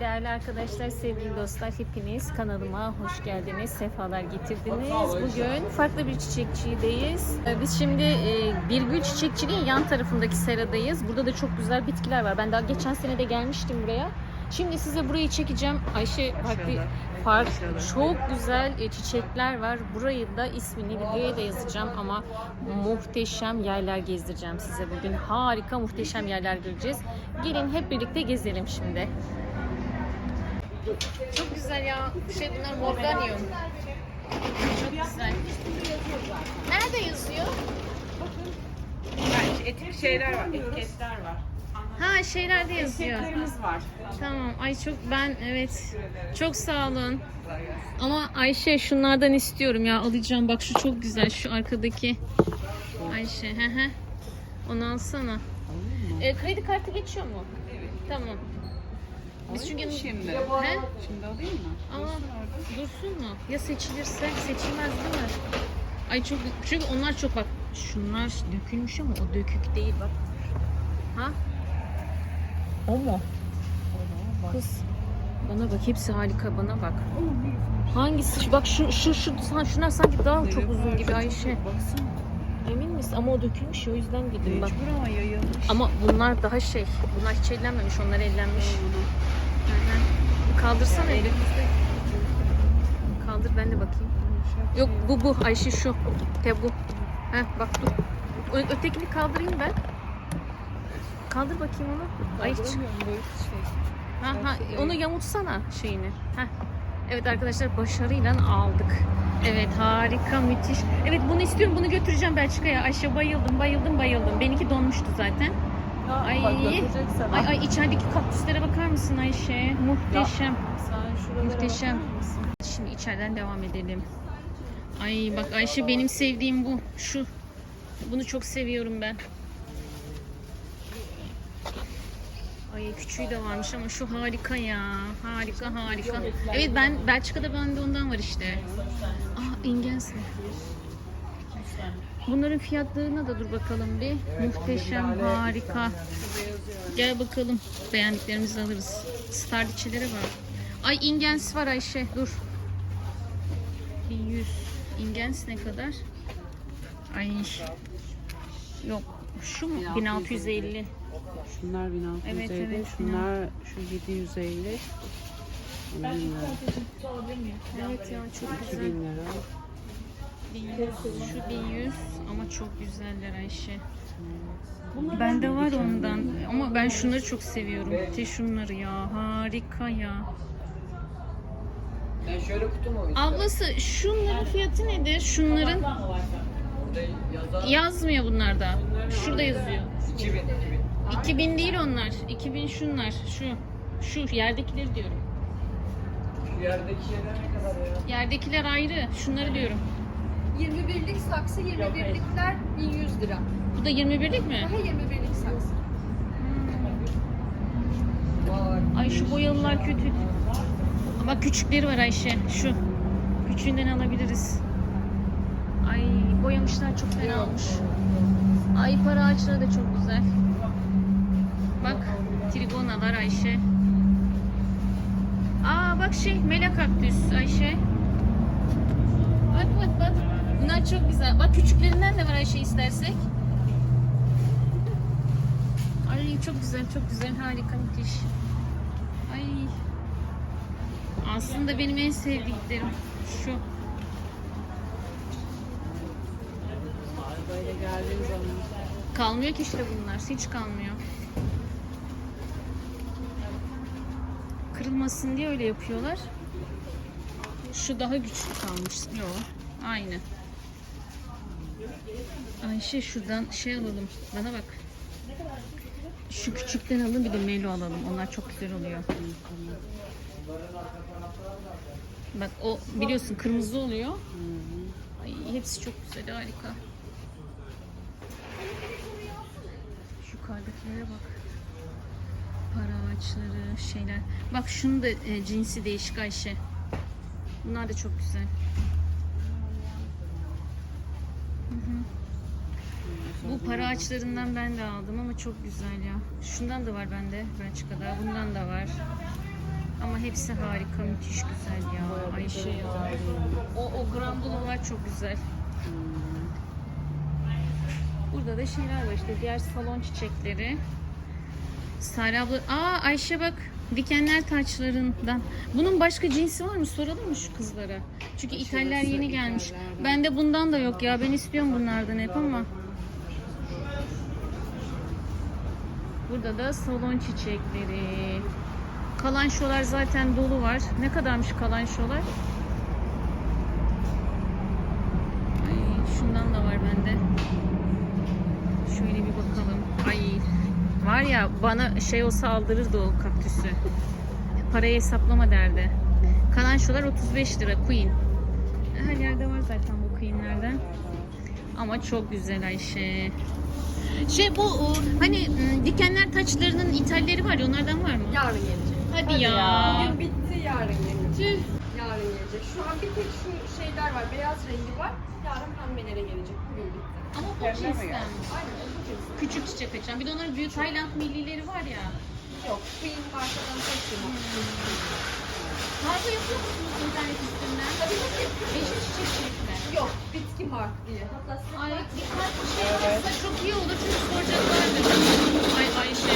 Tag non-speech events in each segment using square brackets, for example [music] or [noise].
Değerli arkadaşlar, sevgili dostlar hepiniz kanalıma hoş geldiniz, sefalar getirdiniz. Bugün farklı bir çiçekçideyiz. Ee, Biz şimdi e, Birgül Çiçekçiliğin yan tarafındaki seradayız. Burada da çok güzel bitkiler var. Ben daha geçen sene de gelmiştim buraya. Şimdi size burayı çekeceğim. Ayşe farklı fark çok güzel e, çiçekler var. Burayı da ismini videoya da yazacağım ama muhteşem yerler gezdireceğim size bugün. Harika muhteşem yerler göreceğiz. Gelin hep birlikte gezelim şimdi. Çok güzel ya. Şey bunlar morganium. Çok güzel. Nerede yazıyor? Yani etik şeyler var, etiketler var. Ha şeylerde yazıyor. Etiketlerimiz var. Tamam. Ay çok ben evet. Çok sağ olun. Ama Ayşe şunlardan istiyorum ya alacağım. Bak şu çok güzel şu arkadaki. Ayşe. He he. Onu alsana. E, kredi kartı geçiyor mu? Evet. Tamam. Biz çünkü Şimdi. He? Şimdi alayım mı? Ama dursun mu? Ya seçilirse seçilmez değil mi? Ay çok çünkü onlar çok bak şunlar dökülmüş ama o dökük değil bak. Ha? O mu? Kız bana bak hepsi harika bana bak. Hangisi? Bak şu şu şu şunlar sanki daha çok uzun gibi Ayşe. Baksana. Emin misin? Ama o dökülmüş o yüzden dedim bak. Mecbur ama yayılmış. Ama bunlar daha şey. Bunlar hiç ellenmemiş. Onlar ellenmiş. Hı. Kaldırsana elini. Kaldır ben de bakayım. Yok bu bu Ayşe şu. Te bu. Heh bak dur. Ö- ötekini kaldırayım ben. Kaldır bakayım onu. Ay hiç. Şey. Ha, ha, onu yamutsana şeyini. Heh. Evet arkadaşlar başarıyla aldık. Evet harika müthiş. Evet bunu istiyorum bunu götüreceğim Belçika'ya. Ayşe bayıldım bayıldım bayıldım. Benimki donmuştu zaten. Ay. Sana. Ay ay içerideki kaktüslere bakar mısın Ayşe? Muhteşem. Sen şuralara Muhteşem. bakar mısın? Şimdi içeriden devam edelim. Ay bak Ayşe benim sevdiğim bu. Şu. Bunu çok seviyorum ben. Ay küçüğü de varmış ama şu harika ya. Harika harika. Evet ben Belçika'da bende ondan var işte. Aa ingensi. Bunların fiyatlarına da dur bakalım bir. Muhteşem, harika. Gel bakalım. Beğendiklerimizi alırız. Stardiçeleri var. Ay ingens var Ayşe. Dur. 100. Ingens ne kadar? Ay. Yok. Şu mu? 1650. Şunlar 1650, Evet, evet, şunlar şu 750. Bunu bilmiyorum. Evet ya çok güzel. 2000 lira. 1100, şu 1100 ama çok güzeller Ayşe. Bende var ondan ama ben şunları çok seviyorum. Te şunları ya harika ya. Ben şöyle kutu mu? Ablası şunların fiyatı nedir? Şunların yazmıyor bunlarda. Şurada yazıyor. 2000, 2000. 2000 değil onlar. 2000 şunlar. Şu. Şu yerdekileri diyorum. Şu yerdeki şeyler ne kadar ya? Yerdekiler ayrı. Şunları diyorum. 21'lik saksı 21'likler 1100 lira. Bu da 21'lik mi? Daha 21'lik saksı. Vay. Ay şu boyalılar kötü. Ama küçükleri var Ayşe. Şu. Küçüğünden alabiliriz. Ay boyamışlar çok fena olmuş. Ay para ağaçları da çok güzel. Bak trigonalar Ayşe. Aa bak şey melek kaktüs Ayşe. Bak bak bak. Bak küçüklerinden de var Ayşe istersek. Ay çok güzel, çok güzel, harika, müthiş. Ay. Aslında benim en sevdiklerim şu. Böyle geldiğim zaman. Kalmıyor ki işte bunlar, hiç kalmıyor. Kırılmasın diye öyle yapıyorlar. Şu daha güçlü kalmış. Yok, aynı. Ayşe şuradan şey alalım. Bana bak. Şu küçükten alalım bir de melo alalım. Onlar çok güzel oluyor. Bak o biliyorsun kırmızı oluyor. Ay, hepsi çok güzel harika. Şu yukarıdakilere bak. Para ağaçları, şeyler. Bak şunun da e, cinsi değişik Ayşe. Bunlar da çok güzel. Bu para ağaçlarından ben de aldım ama çok güzel ya. Şundan da var bende Belçika'da. Bundan da var. hepsi harika, müthiş güzel ya. Ayşe ya. O, o grandulolar çok güzel. Burada da şeyler var işte diğer salon çiçekleri. Sare abla, aa Ayşe bak dikenler taçlarından. Bunun başka cinsi var mı? Soralım mı şu kızlara? Çünkü ithaller yeni gelmiş. Bende bundan da yok ya. Ben istiyorum bunlardan hep ama. Burada da salon çiçekleri. Kalançolar zaten dolu var. Ne kadarmış kalançolar? Ay şundan da var bende. Şöyle bir bakalım. Ay var ya bana şey olsa aldırırdı o kaktüsü. Parayı hesaplama derdi. Kalançolar 35 lira Queen. Her yerde var zaten bu Queen'lerden. Ama çok güzel Ayşe. Şey bu o, hani m, dikenler taçlarının ithalleri var ya onlardan var mı? Yarın gelecek. Hadi, ya. Bugün bitti yarın gelecek. Yarın gelecek. Şu an bir tek şu şeyler var. Beyaz rengi var. Yarın pembelere gelecek. Bugün bitti. Ama bu cinsten. Aynen o bu cins. Küçük çiçek açan. Bir de onların büyük Tayland millileri var ya. Yok. Queen markadan seçtim. Kargo yapıyor musunuz internet üstünden? Tabii tabii yapıyorum. Yeşil çiçek şeklinde. Yok. Bitki mark diye. Hatta size Ay bak- birkaç bir şey varsa çok iyi olur çünkü soracaklardı. Ay Ayşe.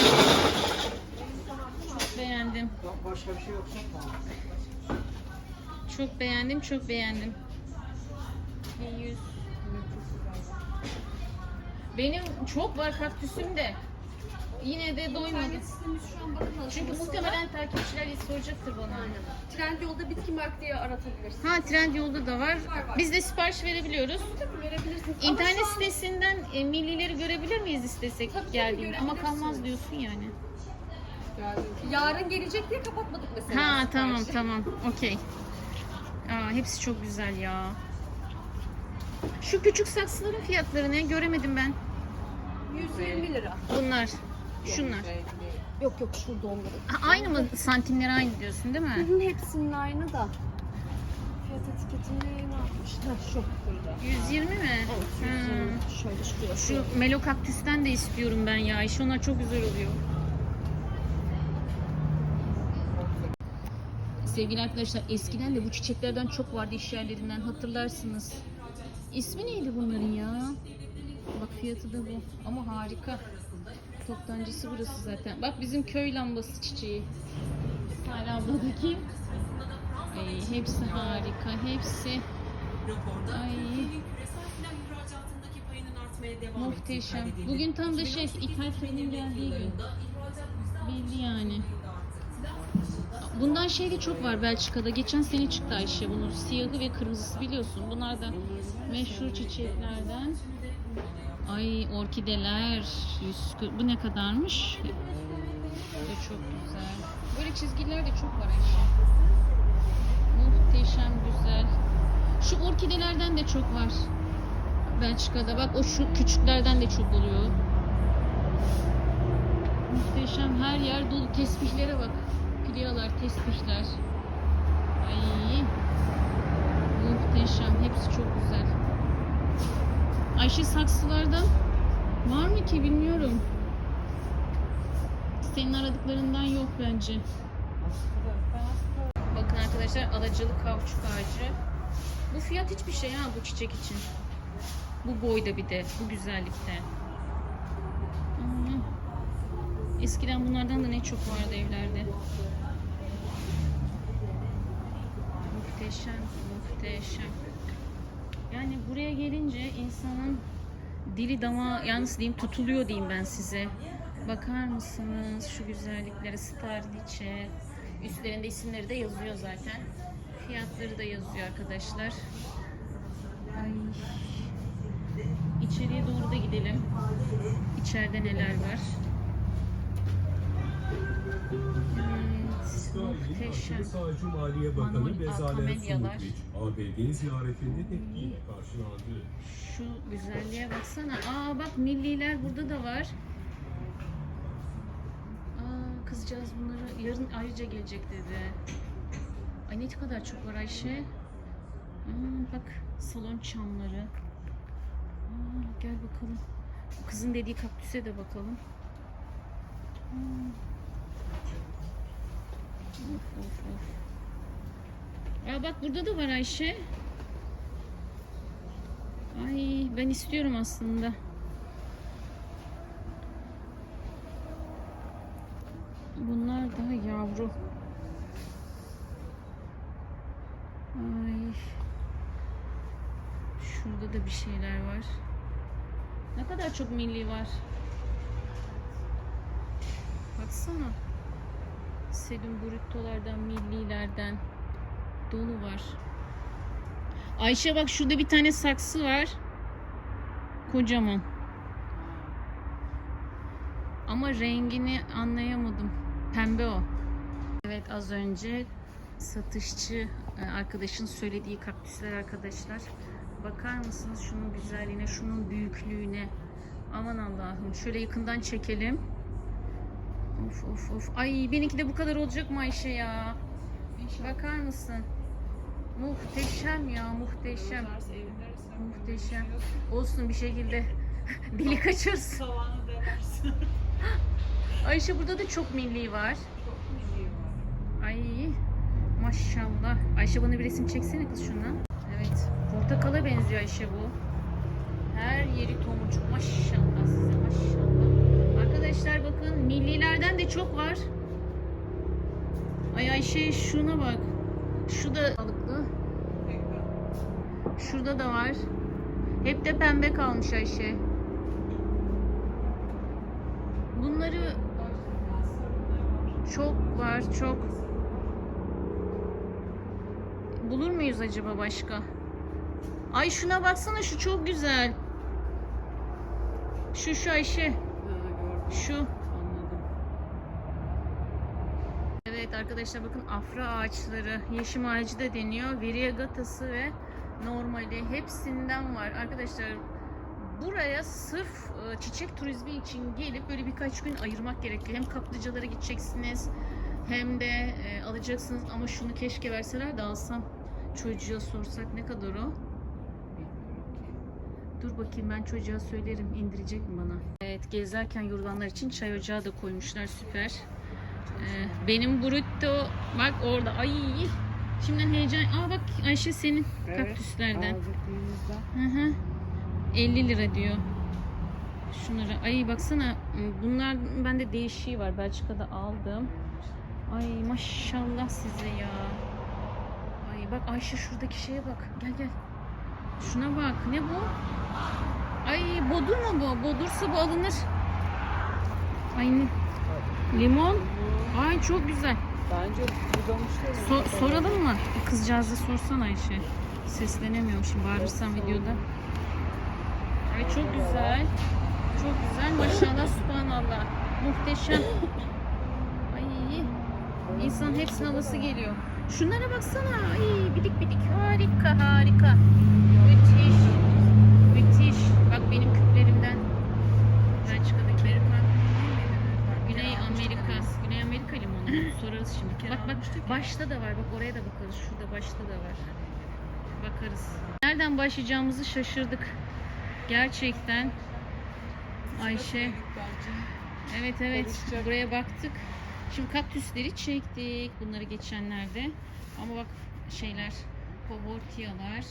Çok beğendim. Başka bir şey yoksa Çok beğendim, çok beğendim. 1100. Benim çok var kaktüsüm de. Yine de doymadım. İnternet sitemiz şu an bakın Çünkü aşamasında. muhtemelen takipçiler soracaktır bana. Aynen. Trendyol'da bitki mark diye aratabilirsiniz. Ha Trendyol'da da var. Var, var. Biz de sipariş verebiliyoruz. Tabii verebilirsiniz. Ama İnternet şu an- sitesinden e, millileri görebilir miyiz istesek Tabii, tabii, geldiğinde? Ama görebilirsiniz. kalmaz diyorsun yani. Yarın gelecek diye kapatmadık mesela. Ha tamam siparişi. tamam okey. Aa, hepsi çok güzel ya. Şu küçük saksıların fiyatları ne? Göremedim ben. 120 lira. Bunlar. Şunlar. Yok yok şurada onları. Ha, aynı mı? Santimleri aynı diyorsun değil mi? Bunun hepsinin aynı da. Fiyat etiketinde ne yapmışlar? Şu burada. 120 mi? Evet. 120. Şöyle şuraya. Şu Melo kaktüsten de istiyorum ben ya. İşte onlar çok güzel oluyor. Sevgili arkadaşlar eskiden de bu çiçeklerden çok vardı iş yerlerinden hatırlarsınız. İsmi neydi bunların ya? Bak fiyatı da bu. Ama harika. Toptancısı burası zaten. Bak bizim köy lambası çiçeği. Sare abladaki. Ay, hepsi harika. Hepsi. Ay. Muhteşem. Bugün tam da şey ithal fırının geldiği gün. Belli yani. Bundan şey de çok var Belçika'da. Geçen sene çıktı Ayşe bunun. Siyahı ve kırmızısı biliyorsun. Bunlar da meşhur çiçeklerden. Ay orkideler. 140. Bu ne kadarmış? Bu çok güzel. Böyle çizgiler de çok var Ayşe. Muhteşem güzel. Şu orkidelerden de çok var. Belçika'da bak o şu küçüklerden de çok oluyor. Muhteşem her yer dolu tesbihlere bak. Pilyalar, tesbihler. Ay. Muhteşem. Hepsi çok güzel. Ayşe saksılardan var mı ki bilmiyorum. Senin aradıklarından yok bence. Bakın arkadaşlar alacalı kauçuk ağacı. Bu fiyat hiçbir şey ha bu çiçek için. Bu boyda bir de, bu güzellikte. Hmm. Eskiden bunlardan da ne çok vardı evlerde. Muhteşem, muhteşem. Yani buraya gelince insanın dili dama yalnız diyeyim tutuluyor diyeyim ben size. Bakar mısınız şu güzelliklere Starliçe. Üstlerinde isimleri de yazıyor zaten. Fiyatları da yazıyor arkadaşlar. Ay. İçeriye doğru da gidelim. İçeride neler var? Muhteşem. Maliye Bakanı Bezalel. Sumutviç, ABD ziyaretinde tepkiyle karşılandı. Şu güzelliğe baksana. Aa bak milliler burada da var. Aa kızcağız bunları yarın ayrıca gelecek dedi. Ay ne kadar çok var Ayşe. Aa, bak salon çamları. Aa, gel bakalım. Kızın dediği kaktüse de bakalım. Hmm. Of bak burada da var Ayşe. Ay ben istiyorum aslında. Bunlar daha yavru. Ay. Şurada da bir şeyler var. Ne kadar çok milli var. Baksana. Selim burritolardan, millilerden dolu var. Ayşe bak şurada bir tane saksı var. Kocaman. Ama rengini anlayamadım. Pembe o. Evet az önce satışçı e, arkadaşın söylediği kaktüsler arkadaşlar. Bakar mısınız şunun güzelliğine, şunun büyüklüğüne. Aman Allah'ım. Şöyle yakından çekelim. Of of of. Ay benimki de bu kadar olacak mı Ayşe ya? Bakar mısın? Muhteşem ya muhteşem. Muhteşem. Olsun bir şekilde [laughs] dili kaçırsın. [laughs] Ayşe burada da çok milli var. Ay maşallah. Ayşe bana bir resim çeksene kız şundan. Evet. Portakala benziyor Ayşe bu. Her yeri tomurcuk. Maşallah size maşallah. Çok var. Ay Ayşe şuna bak. Şu da balıklı. Şurada da var. Hep de pembe kalmış Ayşe. Bunları çok var, çok. Bulur muyuz acaba başka? Ay şuna baksana şu çok güzel. Şu şu Ayşe. Şu. Evet arkadaşlar bakın afra ağaçları, yeşim ağacı da deniyor. Variegatası ve normali hepsinden var. Arkadaşlar buraya sırf e, çiçek turizmi için gelip böyle birkaç gün ayırmak gerekiyor. Hem kaplıcalara gideceksiniz hem de e, alacaksınız ama şunu keşke verseler de alsam. Çocuğa sorsak ne kadar o? Dur bakayım ben çocuğa söylerim indirecek mi bana? Evet gezerken yorulanlar için çay ocağı da koymuşlar süper. Ee, benim burrito bak orada ay şimdiden heyecan aa bak Ayşe senin Evet, kaktüslerden. hı hı. 50 lira diyor. Şunları ay baksana bunlar bende değişiği var Belçika'da aldım. Ay maşallah size ya. Ay bak Ayşe şuradaki şeye bak gel gel. Şuna bak ne bu? Ay bodur mu bu? Bodursa bu alınır. Ay limon ay çok güzel Bence budamışlar. So- soralım mı? Kızcağıza sorsana Ayşe. Seslenemiyorum şimdi bağırırsam videoda. Ay çok güzel. Çok güzel. Maşallah [laughs] subhanallah. Muhteşem. Ay insan hepsinin havası geliyor. Şunlara baksana. Ay bidik bidik. Harika harika. Müthiş. Bak benim küplerimden. Belçika'daki. Güney Amerika. Güney Amerika limonu. Sorarız şimdi. Bak bak başta da var. Bak oraya da bakarız. Şurada başta da var. Bakarız. Nereden başlayacağımızı şaşırdık. Gerçekten. Ayşe. Evet evet. Karışacak. Buraya baktık. Şimdi kaktüsleri çektik. Bunları geçenlerde. Ama bak şeyler. Hovortiyalar.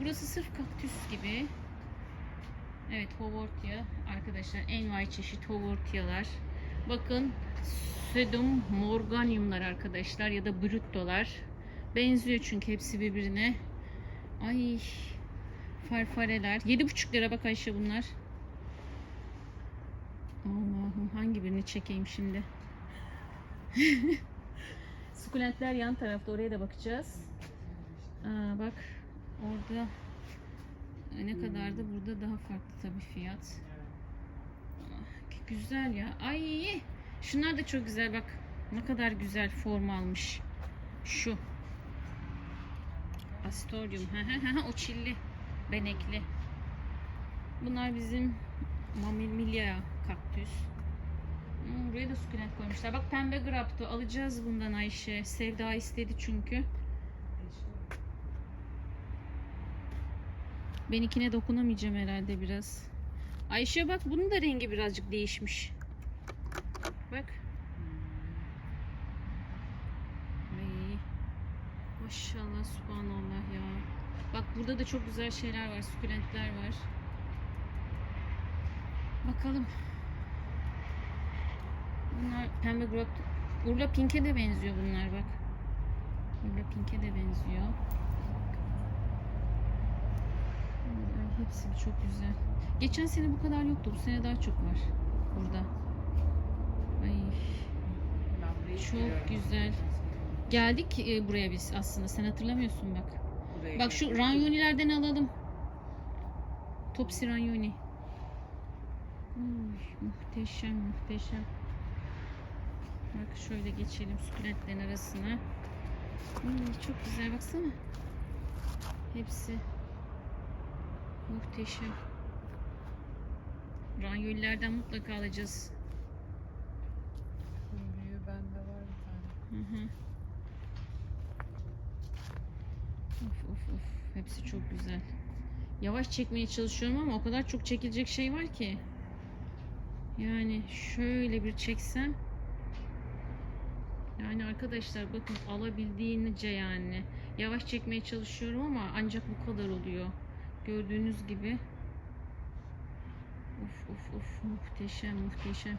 Burası sırf kaktüs gibi. Evet Hovortia arkadaşlar envai çeşit Hovortiyalar. Bakın Sedum morganiumlar arkadaşlar ya da bruttolar. Benziyor çünkü hepsi birbirine. Ay farfareler. 7,5 lira bak Ayşe bunlar. Allah'ım hangi birini çekeyim şimdi? [laughs] Sukulentler yan tarafta oraya da bakacağız. Aa, bak orada ne kadardı? Burada daha farklı tabii fiyat. Ah, Güzel ya. Ay şunlar da çok güzel bak. Ne kadar güzel form almış. Şu. Astorium. O çilli. Benekli. Bunlar bizim Mammilia kaktüs. Hmm, buraya da sukulent koymuşlar. Bak pembe grapto. Alacağız bundan Ayşe. Sevda istedi çünkü. Benimkine dokunamayacağım herhalde biraz. Ayşe bak bunun da rengi birazcık değişmiş. Bak. Maşallah subhanallah ya. Bak burada da çok güzel şeyler var. Sukulentler var. Bakalım. Bunlar pembe grok. Urla Pink'e de benziyor bunlar bak. Urla Pink'e de benziyor. Hepsi çok güzel. Geçen sene bu kadar yoktu. Bu sene daha çok var burada. Ay çok güzel. Geldik e, buraya biz aslında. Sen hatırlamıyorsun bak. Buraya Bak şu ranyonilerden alalım. Topsi ranyoni. Uy, muhteşem muhteşem. Bak şöyle geçelim sukulentlerin arasına. Uy, çok güzel baksana. Hepsi muhteşem. Ranyolilerden mutlaka alacağız. Büyüğü bende var bir tane. Hı hı. Of of of. Hepsi çok güzel. Yavaş çekmeye çalışıyorum ama o kadar çok çekilecek şey var ki. Yani şöyle bir çeksem. Yani arkadaşlar bakın alabildiğince yani. Yavaş çekmeye çalışıyorum ama ancak bu kadar oluyor. Gördüğünüz gibi. Of of of muhteşem muhteşem.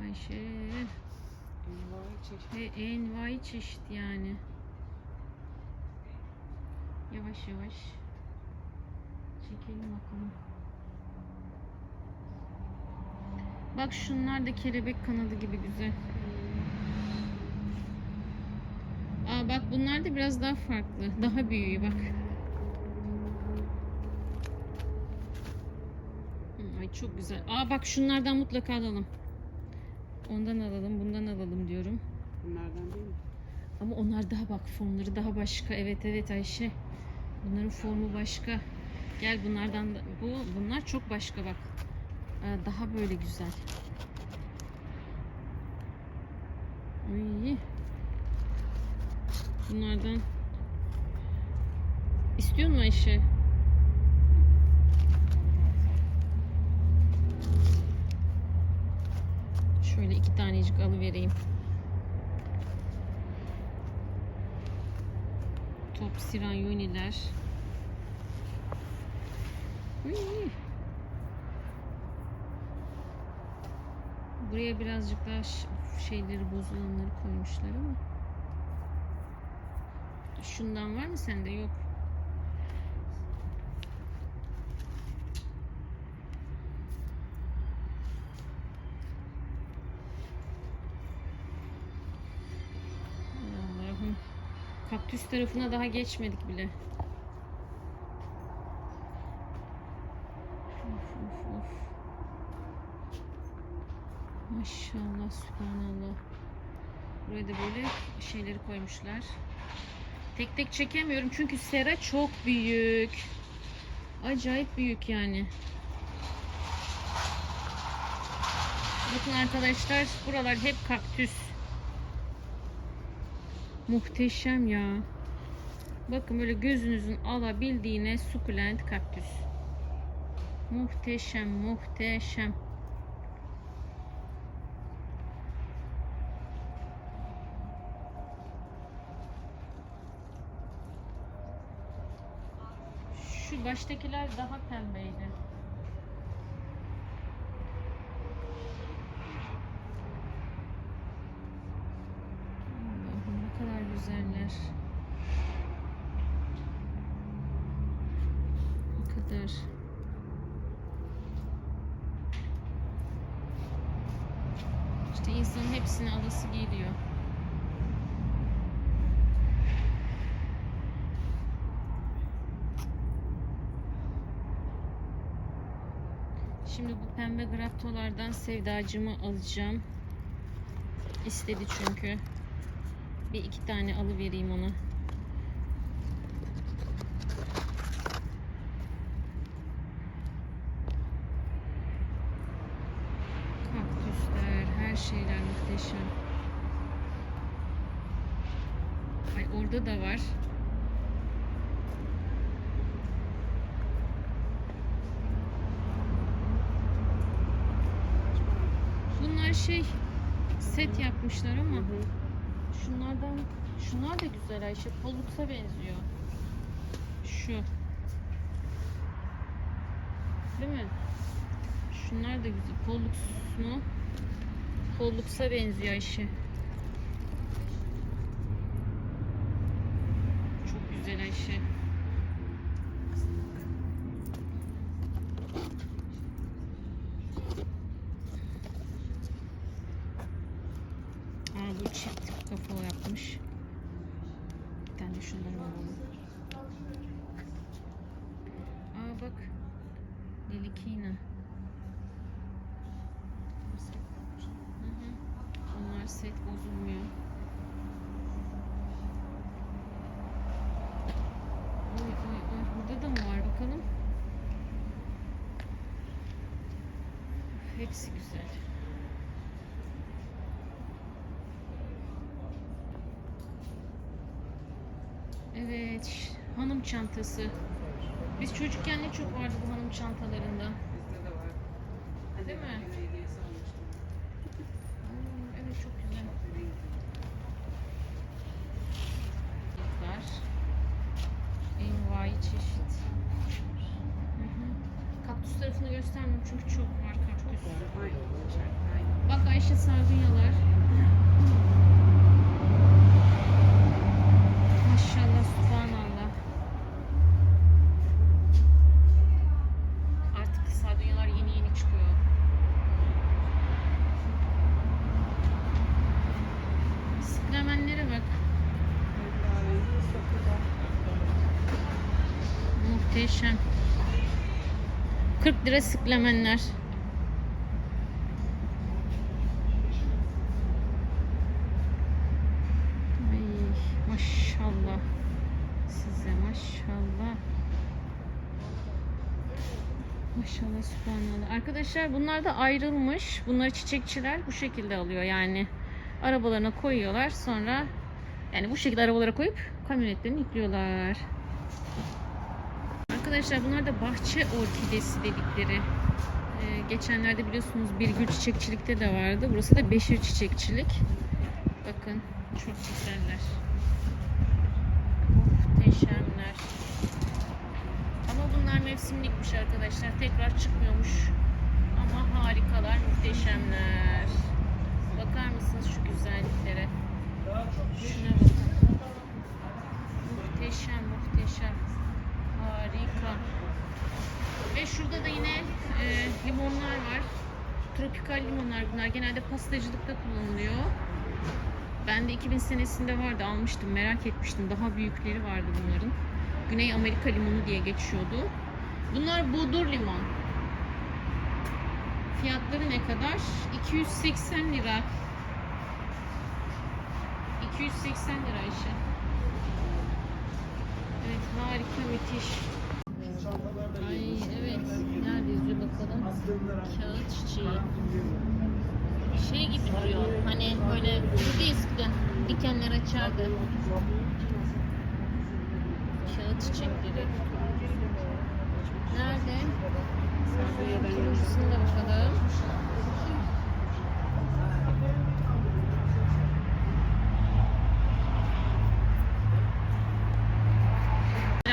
Ayşe. Envai çeşit. Ve envai çeşit yani. Yavaş yavaş. Çekelim bakalım. Bak şunlar da kelebek kanadı gibi güzel. Aa bak bunlar da biraz daha farklı. Daha büyüğü bak. Hı, Ay çok güzel. Aa bak şunlardan mutlaka alalım. Ondan alalım, bundan alalım diyorum. Bunlardan değil mi? Ama onlar daha bak formları daha başka. Evet evet Ayşe. Bunların formu başka. Gel bunlardan da, bu bunlar çok başka bak. Ee, Daha böyle güzel. Ay. Bunlardan istiyor musun Ayşe? Şöyle iki tanecik alıvereyim. Top siranyoniler. Uy. Buraya birazcık daha şeyleri bozulanları koymuşlar ama. Şundan var mı sende? Yok. Kaktüs tarafına daha geçmedik bile. Of of of. Maşallah, subhanallah. Buraya da böyle şeyleri koymuşlar. Tek tek çekemiyorum çünkü sera çok büyük. Acayip büyük yani. Bakın arkadaşlar buralar hep kaktüs. Muhteşem ya. Bakın böyle gözünüzün alabildiğine sukulent kaktüs. Muhteşem, muhteşem. Şu baştakiler daha pembeydi. Allah'ım ne kadar güzeller. Ne kadar. İşte insanın hepsini alası geliyor. Şimdi bu pembe graftolardan sevdacımı alacağım. İstedi çünkü. Bir iki tane alıvereyim ona. Kaktüsler, her şeyler muhteşem. Ay orada da var. Bunlar şey set yapmışlar ama Hı hı. Şunlardan, şunlar da güzel Ayşe. Pollux'a benziyor. Şu. Değil mi? Şunlar da güzel. Pollux mu? Pollux'a benziyor Ayşe. Çok güzel Ayşe. Aa bu çift kafa yapmış. Bir tane şundan alalım. Aa bak. Lilikina. Hı hı. Onlar set bozulmuyor. Oy oy oy. Burada da mı var bakalım? Üf, Hepsi güzel. Evet, hanım çantası. Biz çocukken ne çok vardı bu hanım çantalarında. Bizde de var. Değil mi? Hmm, evet çok güzel. Var. Envai çeşit. Hı hı. Kaktüs tarafını göstermiyorum çünkü çok var Bak Ayşe sardunyalar. Maşallah subhanallah. Artık sardunyalar yeni yeni çıkıyor. Sıklamenlere bak. Muhteşem. 40 lira sıklamenler. Ay maşallah. Size maşallah. Maşallah subhanallah. Arkadaşlar bunlar da ayrılmış. Bunları çiçekçiler bu şekilde alıyor yani. Arabalarına koyuyorlar sonra yani bu şekilde arabalara koyup kamyonetlerini yüklüyorlar. Arkadaşlar bunlar da bahçe orkidesi dedikleri. Ee, geçenlerde biliyorsunuz Birgül Çiçekçilik'te de vardı. Burası da Beşir Çiçekçilik. Bakın çok güzeller. Muhteşemler. Bunlar mevsimlikmiş arkadaşlar. Tekrar çıkmıyormuş. Ama harikalar, muhteşemler. Bakar mısınız şu güzelliklere? Şuna bakın. Muhteşem, muhteşem. Harika. Ve şurada da yine e, limonlar var. Tropikal limonlar bunlar. Genelde pastacılıkta kullanılıyor. Ben de 2000 senesinde vardı almıştım merak etmiştim. Daha büyükleri vardı bunların. Güney Amerika limonu diye geçiyordu. Bunlar budur limon. Fiyatları ne kadar? 280 lira. 280 lira Ayşe. Evet harika müthiş. Ay evet. Nerede yazıyor bakalım. Kağıt çiçeği. Şey gibi duruyor. Hani böyle durdu eskiden. Dikenler açardı. Kağıt çiçekleri. Nerede? Da bakalım.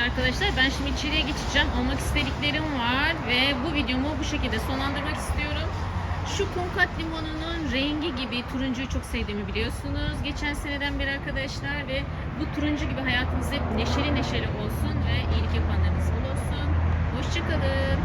Arkadaşlar ben şimdi içeriye geçeceğim. Almak istediklerim var ve bu videomu bu şekilde sonlandırmak istiyorum. Şu kumkat limonunun rengi gibi turuncuyu çok sevdiğimi biliyorsunuz. Geçen seneden beri arkadaşlar ve bu turuncu gibi hayatınız hep neşeli neşeli olsun ve iyilik yapanların Hoşçakalın.